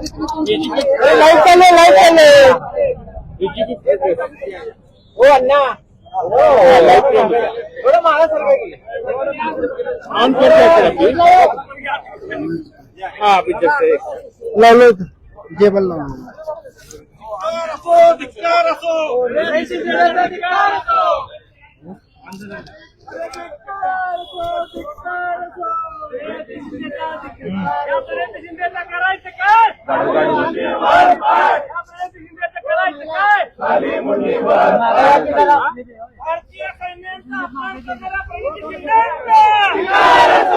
Light चालू light चालू हो अण्णा थोडं लावलं जेबल लावलं करायचं काय करायचं काय भारतीय सैन्याचा अपमान करणारा प्रणिती शिंदेचा! भारत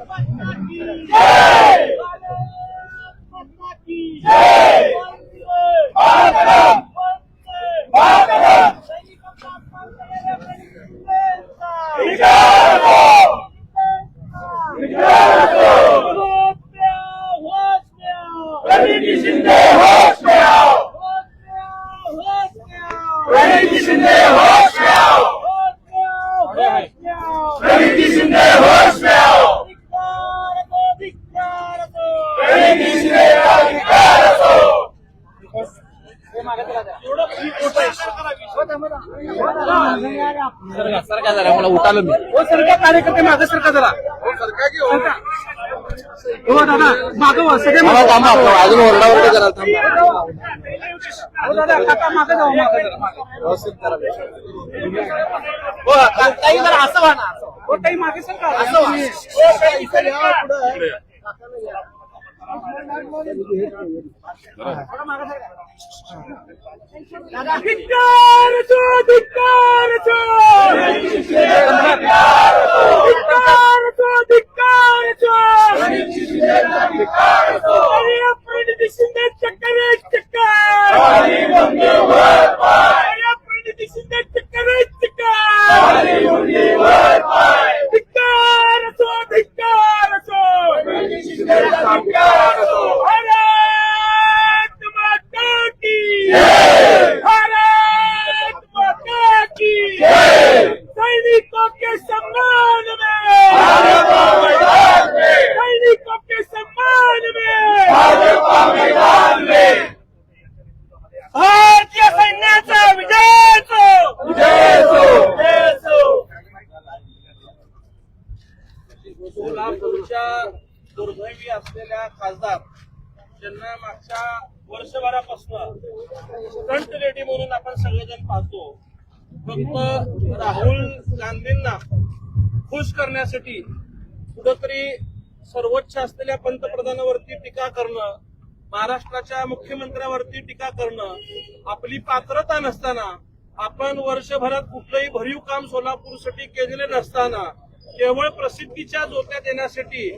माता की जय! भारत माता की जय! वंदे मातरम! सैनिकांचा अपमान करणाऱ्या प्रणिती शिंदेचा! प्रणिती शिंदे होश में आओ प्रणिती शिंदे होश में आओ प्रणिती शिंदे होश में आओ प्रणिती शिंदे का धिक्कार असो कार्यकर्ते मागे सरका जरा हो दादा मागे व्हा, सगळे मागे व्हा. अजून ओरडावर करा हो दादा काका मागे जाऊ मागे जरा मागे. हो, का- ताई जरा असं व्हा ना असं. हो ताई मागे सरका असं व्हा. हो, ताई, इकडे या, पुढे. थोडं मागे सरका. दादा धिक्कार असो धिक्कार असो धिक्कार असो धिक्कार असो अरे प्रणिती शिंदे चक्कर चक्कर अरे प्रणिती शिंदे चक्कर चक्कर धिक्कार असो धिक्कार असो भारत माता की भारत माता की सैनिकों के सम्मान में सैनिकों के सम्मान में भारतीय सैन्याचा विजय असो विजय असो सोलापूरच्या दुर्दैवी असलेल्या खासदार ज्यांना मागच्या वर्षभरापासून फ्रंट लेडी म्हणून आपण सगळेजण पाहतो फक्त राहुल गांधींना खुश करण्यासाठी कुठंतरी सर्वोच्च असलेल्या पंतप्रधानावरती टीका करणं महाराष्ट्राच्या मुख्यमंत्र्यावरती टीका करणं आपली पात्रता नसताना आपण वर्षभरात कुठलंही भरीव काम सोलापूरसाठी केलेले नसताना केवळ प्रसिद्धीच्या जोत्या येण्यासाठी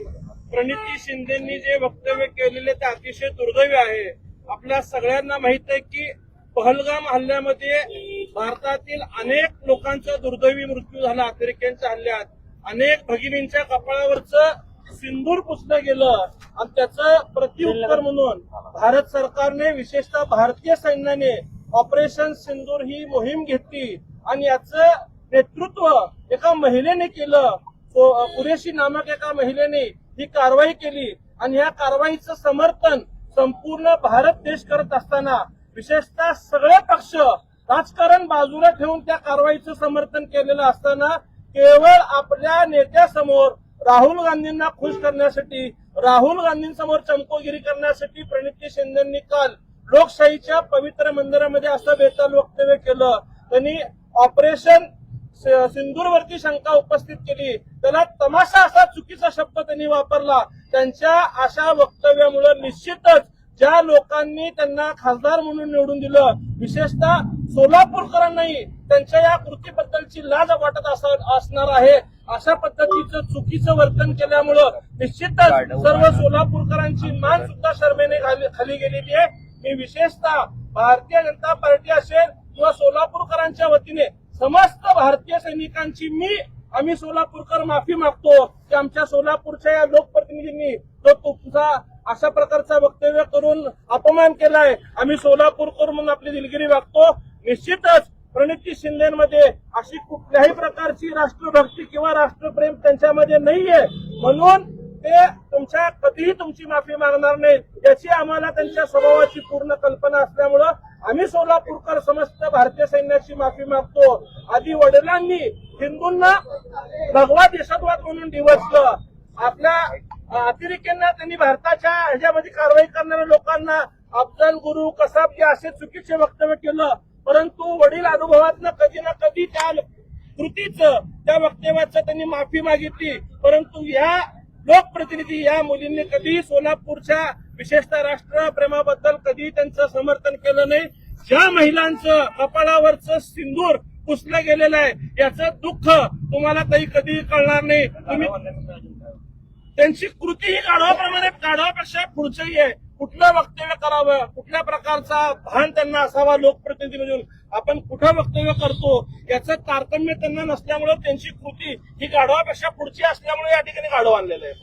प्रणिती शिंदेनी जे वक्तव्य केलेले ते अतिशय दुर्दैवी आहे. आपल्या सगळ्यांना माहीत आहे की पहलगाम हल्ल्यामध्ये भारतातील अनेक लोकांचा दुर्दैवी मृत्यू झाला. अमेरिकेच्या हल्ल्यात अनेक भगिनींच्या कपाळावरचं सिंदूर पुसलं गेलं. आणि त्याचं प्रत्युत्तर म्हणून भारत सरकारने विशेषतः भारतीय सैन्याने ऑपरेशन सिंदूर ही मोहीम घेतली. आणि याचं नेतृत्व एका महिलेने केलं पुरेशी नामक एका महिलेने ही कारवाई केली आणि या कारवाईचं समर्थन संपूर्ण भारत देश करत असताना विशेषतः सगळे पक्ष राजकारण बाजूला ठेवून त्या कारवाईचं समर्थन केलेलं असताना केवळ आपल्या नेत्यासमोर राहुल गांधींना खुश करण्यासाठी राहुल गांधींसमोर चमकोगिरी करण्यासाठी प्रणिती शिंदेंनी काल लोकशाहीच्या पवित्र मंदिरामध्ये असं बेताल वक्तव्य केलं. त्यांनी ऑपरेशन सिंदूरवरती शंका उपस्थित केली. त्याला तमाशा असा चुकीचा शब्द त्यांनी वापरला. त्यांच्या अशा वक्तव्यामुळे निश्चितच ज्या लोकांनी त्यांना खासदार म्हणून निवडून दिलं विशेषतः सोलापूरकरांनाही त्यांच्या या कृतीबद्दलची लाज वाटत असा- असणार आहे. अशा पद्धतीचं चुकीचं वर्तन केल्यामुळं निश्चितच सर्व सोलापूरकरांची मान सुद्धा शर्मेने खाली गेलेली आहे. मी विशेषतः भारतीय जनता पार्टी असेल किंवा सोलापूर सैनिकांच्या वतीने समस्त भारतीय सैनिकांची मी आम्ही सोलापूरकर माफी मागतो. की आमच्या सोलापूरच्या या लोकप्रतिनिधींनी तो तुमचा अशा प्रकारचा वक्तव्य करून अपमान केलाय आम्ही सोलापूरकर म्हणून आपली दिलगिरी वागतो. निश्चितच प्रणिती शिंदेमध्ये अशी कुठल्याही प्रकारची राष्ट्रभक्ती किंवा राष्ट्रप्रेम त्यांच्यामध्ये नाहीये. म्हणून ते तुमच्या कधीही तुमची माफी मागणार नाही याची आम्हाला त्यांच्या स्वभावाची पूर्ण कल्पना असल्यामुळं आम्ही सोलापूरकर समस्त भारतीय सैन्याची माफी मागतो. आधी वडिलांनी हिंदूंना भगवा देशत्वाद म्हणून डिवचलं आपल्या अतिरेक्यांना त्यांनी भारताच्या ह्याच्यामध्ये कारवाई करणाऱ्या लोकांना अफजल गुरु कसाब हे असे चुकीचे वक्तव्य केलं. परंतु वडील अनुभवातनं कधी ना कधी त्या कृतीचं त्या वक्तव्याचं त्यांनी माफी मागितली. परंतु या लोकप्रतिनिधी या मुलींनी कधी सोलापूरच्या विशेषतः राष्ट्रप्रेमाबद्दल कधी त्यांचं समर्थन केलं नाही. ज्या महिलांचं कपाळावरचं सिंदूर पुसलं गेलेलं आहे याचं दुःख तुम्हाला काही कधी कळणार नाही. तुम्ही त्यांची कृती ही गाढवाप्रमाणे गाढवापेक्षा पुढचंही आहे. कुठलं वक्तव्य करावं? कुठल्या प्रकारचा भान त्यांना असावा लोकप्रतिनिधी म्हणून आपण कुठं वक्तव्य करतो याचं तारतम्य त्यांना नसल्यामुळे त्यांची कृती ही गाढवापेक्षा पुढची असल्यामुळे या ठिकाणी गाढव आणलेलं आहे.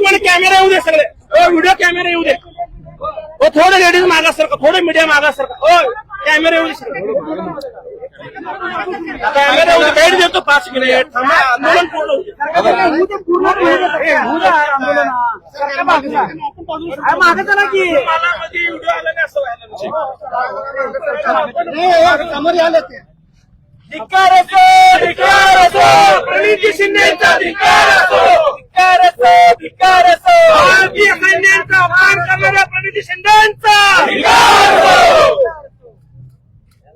मिनिट कॅमेरा येऊ दे सगळे. व्हिडिओ कॅमेरा येऊ दे. हो थोडं लेडीज मागा सारखं थोडं मीडिया मागा सारखं हो कॅमेरा कॅमेरा भेट देतो पाच मिनिट थांबा आंदोलन पूर्ण होऊ दे. मागे चला की मला मध्ये व्हिडिओ आला नाही असं व्हायला नको. धिक्कार असो धिक्कार असो प्रणिती शिंदेचा धिक्कार असो धिक्कार असो धिक्कार असो भारतीय सैन्याचा अपमान करणाऱ्या प्रणिती शिंदेचा धिक्कार असो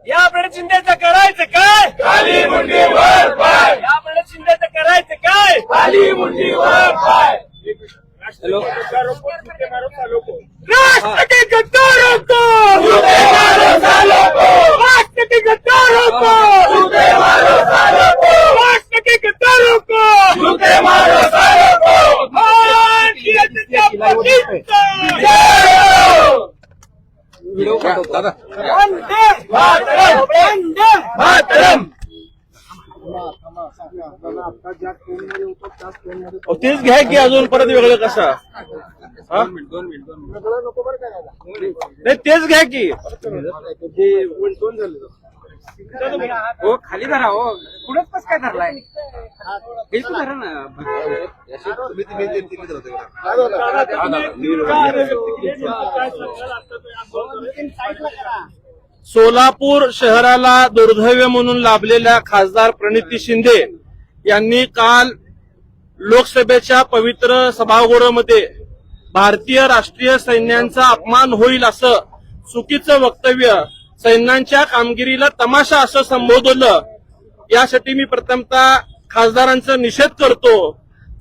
या प्रणित शिंदेचं करायचं काय खाली मुंडीवर पाय या प्रणित शिंदेचं करायचं काय खाली मुंडीवर पाय राष्ट्र के गद्दारों को राष्ट्र के गद्दारों को राष्ट्र के गद्दारों को तेच घ्या की अजून परत वेगळं कसा. हा? नाही तेच घ्या की. हो खाली धरा हो. पुढेच कस काय धरलाय? सोलापूर शहराला दुर्दैव म्हणून लाभलेल्या खासदार प्रणिती शिंदे यांनी काल लोकसभेच्या पवित्र सभागृहामध्ये भारतीय राष्ट्रीय सैन्यांचा अपमान होईल असं चुकीचं वक्तव्य सैन्यांच्या कामगिरीला तमाशा असं संबोधलं. यासाठी मी प्रथमतः खासदारांचा निषेध करतो.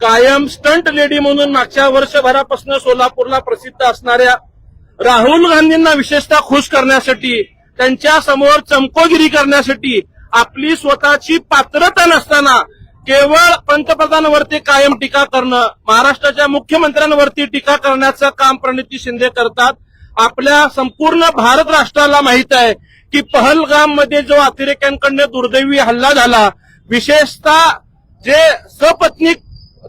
कायम स्टंट लेडी म्हणून मागच्या वर्षभरापासून सोलापूरला प्रसिद्ध असणाऱ्या राहुल गांधींना विशेषतः खुश करण्यासाठी त्यांच्यासमोर चमकोगिरी करण्यासाठी आपली स्वतःची पात्रता नसताना केवळ पंतप्रधानांवरती कायम टीका करणं महाराष्ट्राच्या मुख्यमंत्र्यांवरती टीका करण्याचं काम प्रणिती शिंदे करतात. आपल्या संपूर्ण भारत राष्ट्राला माहीत आहे की पहलगाममध्ये जो अतिरेक्यांकडनं दुर्दैवी हल्ला झाला विशेषतः जे सपत्नीक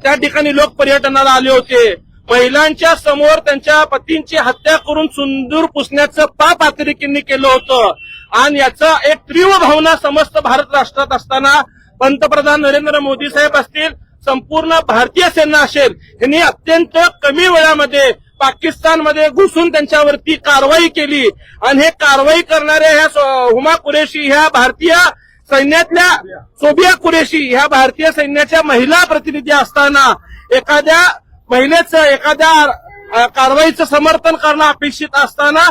त्या ठिकाणी लोक पर्यटनाला आले होते महिलांच्या समोर त्यांच्या पतींची हत्या करून सुंदूर पुसण्याचं पाप अतिरेकींनी केलं होतं. आणि याचा एक तीव्र भावना समस्त भारत राष्ट्रात असताना पंतप्रधान नरेंद्र मोदी साहेब असतील संपूर्ण भारतीय सेना असेल यांनी अत्यंत कमी वेळामध्ये पाकिस्तानमध्ये घुसून त्यांच्यावरती कारवाई केली. आणि हे कारवाई करणाऱ्या ह्या हुमा कुरेशी ह्या भारतीय सैन्यातल्या सोबिया कुरेशी ह्या भारतीय सैन्याच्या महिला प्रतिनिधी असताना एखाद्या महिलेचं एखाद्या कारवाईचं समर्थन करणं अपेक्षित असताना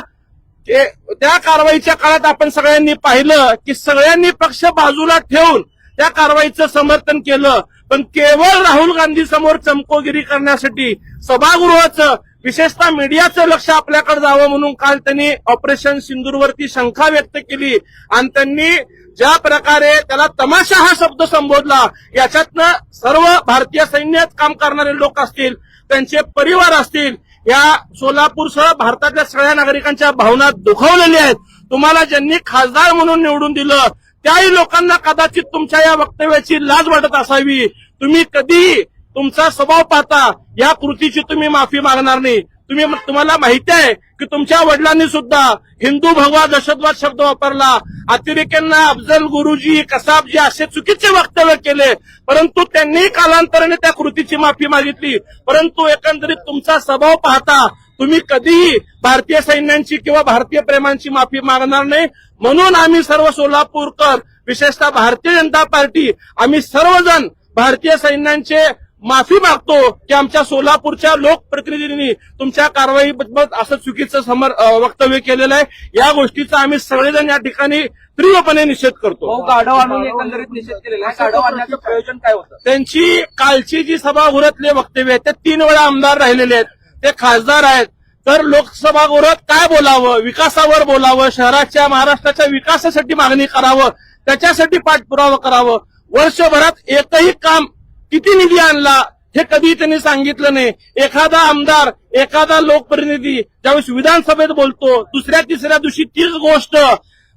त्या कारवाईच्या काळात आपण सगळ्यांनी पाहिलं की सगळ्यांनी पक्ष बाजूला ठेवून त्या कारवाईचं समर्थन केलं. पण केवळ राहुल गांधी समोर चमकोगिरी करण्यासाठी सभागृहाचं विशेषतः मीडियाचं लक्ष आपल्याकडे जावं म्हणून काल त्यांनी ऑपरेशन सिंदूरवरती शंका व्यक्त केली. आणि त्यांनी ज्या प्रकारे त्याला तमाशा हा शब्द संबोधला याच्यातनं सर्व भारतीय सैन्यात काम करणारे लोक असतील त्यांचे परिवार असतील या सोलापूरसह भारतातल्या सगळ्या नागरिकांच्या भावना दुखवलेल्या आहेत. तुम्हाला ज्यांनी खासदार म्हणून निवडून दिलं त्याही लोकांना कदाचित तुमच्या या वक्तव्याची लाज वाटत असावी. तुम्ही कधीही तुमचा स्वभाव पाहता या कृतीची तुम्ही माफी मागणार नाही. तुम्ही तुम्हाला माहिती आहे की तुमच्या वडिलांनी सुद्धा हिंदू भगवा दहशतवाद शब्द वापरला. अतिरेक्यांना अफजल गुरुजी कसाबजी असे चुकीचे वक्तव्य केले. परंतु त्यांनी कालांतराने त्या कृतीची माफी मागितली. परंतु एकंदरीत तुमचा स्वभाव पाहता तुम्ही कधीही भारतीय सैन्यांची किंवा भारतीय प्रेमांची माफी मागणार नाही. म्हणून आम्ही सर्व सोलापूरकर विशेषतः भारतीय जनता पार्टी आम्ही सर्वजण भारतीय सैन्यांचे माफी मागतो की आमच्या सोलापूरच्या लोकप्रतिनिधींनी तुमच्या कारवाईबद्दल असं चुकीचं समर वक्तव्य केलेलं आहे. या गोष्टीचा आम्ही सगळेजण या ठिकाणी तीव्रपणे निषेध करतो. भाऊ गाढव आणून एकंदरीत निषेध केलेला आहे. गाढव आणण्याचं प्रयोजन काय होतं? त्यांची कालची जी सभागृहातले वक्तव्य आहेत ते तीन वेळा आमदार राहिलेले आहेत. ते खासदार आहेत. तर लोकसभागृहात काय बोलावं? विकासावर बोलावं? शहराच्या महाराष्ट्राच्या विकासासाठी मागणी करावं? त्याच्यासाठी पाठपुरावा करावं? वर्षभरात एकही काम किती निधी आणला हे कधी त्यांनी सांगितलं नाही. एखादा आमदार एखादा लोकप्रतिनिधी ज्यावेळेस विधानसभेत बोलतो दुसऱ्या तिसऱ्या दिवशी तीच गोष्ट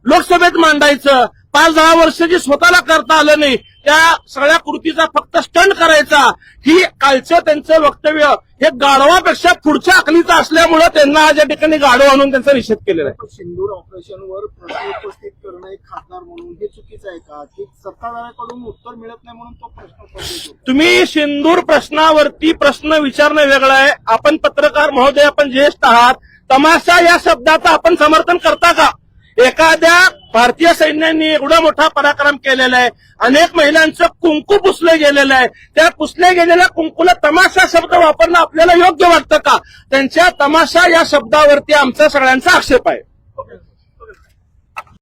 लोकसभेत मांडायचं. पाच दहा वर्ष जे स्वतःला करता आलं नाही त्या सगळ्या कृतीचा फक्त स्टंट करायचा. ही कालचं त्यांचं वक्तव्य. हे गाढवापेक्षा पुढच्या अकलीचं असल्यामुळं त्यांना आज या ठिकाणी गाढव आणून त्यांचा निषेध केलेला आहे. सिंदूर ऑपरेशनवर प्रश्न उपस्थित करणं एक खासदार म्हणून हे चुकीचं आहे का? की सत्ताधाऱ्याकडून उत्तर मिळत नाही म्हणून तो प्रश्न तुम्ही सिंदूर प्रश्नावरती प्रश्न विचारणं वेगळं आहे. आपण पत्रकार महोदय आपण ज्येष्ठ आहात. तमाशा या शब्दाचं आपण समर्थन करता का? एखाद्या भारतीय सैन्यांनी एवढा मोठा पराक्रम केलेला आहे. अनेक महिलांचं कुंकू पुसलं गेलेलं आहे. त्या पुसल्या गेलेल्या कुंकूला तमाशा शब्द वापरणं आपल्याला योग्य वाटतं का? त्यांच्या तमाशा या शब्दावरती आमचा सगळ्यांचा आक्षेप आहे.